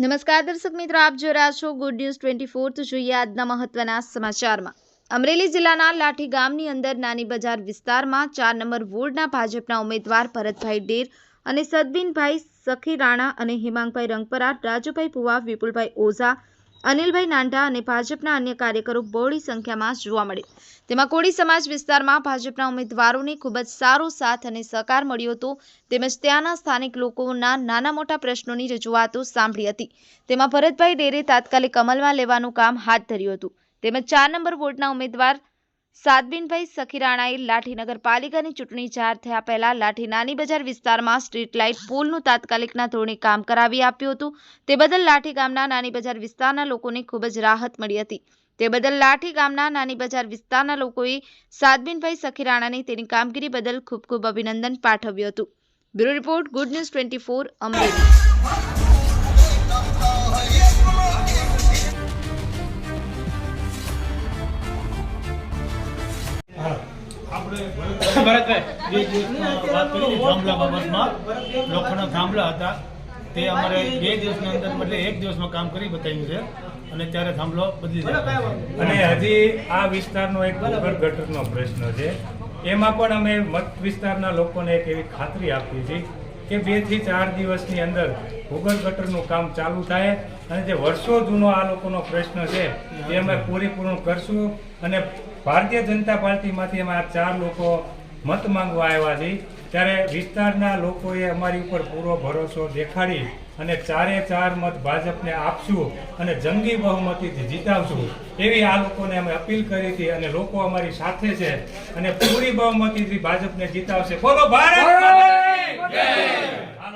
નમસ્કાર દર્શક મિત્રો, આપ જોઈ રહ્યા છો ગુડ ન્યૂઝ ટ્વેન્ટી ફોર તો જોઈએ આજના મહત્વના સમાચારમાં. અમરેલી જિલ્લાના લાઠી ગામની અંદર નાની બજાર વિસ્તારમાં ચાર નંબર વોર્ડના ભાજપના ઉમેદવાર ભરતભાઈ ડેર અને સદબીનભાઈ સખી રાણા અને હિમાંગભાઈ રંગપરા રાજુભાઈ પુવા, વિપુલભાઈ ઓઝા અનિલભાઈ નાંડા અને ભાજપના અન્ય કાર્યકરો બહોળી સંખ્યામાં જોવા મળે તેમાં કોળી સમાજ વિસ્તારમાં ભાજપના ઉમેદવારોને ખૂબ જ સારો સાથ અને સહકાર મળ્યો હતો. તેમજ ત્યાંના સ્થાનિક લોકોના નાના મોટા પ્રશ્નોની રજૂઆતો સાંભળી હતી. તેમાં ભરતભાઈ ડેરે તાત્કાલિક અમલમાં લેવાનું કામ હાથ ધર્યું હતું. તેમજ ચાર નંબર વોર્ડના ઉમેદવાર સાદબીનભાઈ સખીરાણાએ લાઠી નગરપાલિકાની ચૂંટણી જાહેર થયા પહેલા લાઠી નાની બજાર વિસ્તારમાં સ્ટ્રીટ લાઇટ પુલનું તાત્કાલિકના ધોરણે કામ કરાવી આપ્યું હતું. તે બદલ લાઠી ગામના નાની બજાર વિસ્તારના લોકોને ખૂબ જ રાહત મળી હતી. તે બદલ લાઠી ગામના નાની બજાર વિસ્તારના લોકોએ સાદબીનભાઈ સખીરાણાને તેની કામગીરી બદલ ખૂબ ખૂબ અભિનંદન પાઠવ્યું હતું. Bureau report, good news twenty four, Amreli. Bharatbhai વાત કરી થાંભલા બાબતમાં થાંભલા હતા. તે અમારે બે દિવસની અંદર એટલે એક દિવસમાં કામ કરી બતાવ્યું છે અને ત્યારે થાંભલો બદલી અને હજી આ વિસ્તારનો એક ગટરનો પ્રશ્ન છે. એમાં પણ અમે મત વિસ્તારના લોકોને એક એવી ખાતરી આપી છે કે બેથી ચાર દિવસની અંદર ભૂગર્ભ ગટરનું કામ ચાલુ થાય અને જે વર્ષો જૂનો આ લોકોનો પ્રશ્ન છે, એ અમે પૂરેપૂરું કરશું અને ભારતીય જનતા પાર્ટીમાંથી અમે આ ચાર લોકો મત માંગવા આવ્યા છીએ. ત્યારે વિસ્તારના લોકોએ અમારી ઉપર પૂરો ભરોસો દેખાડી અને ચારે ચાર મત ભાજપને આપશું અને જંગી બહુમતીથી જીતાવશું એવી આ લોકોને અમે અપીલ કરી હતી અને લોકો અમારી સાથે છે અને પૂરી બહુમતીથી ભાજપને જીતાવશે. બોલો, ભારત game. game. game.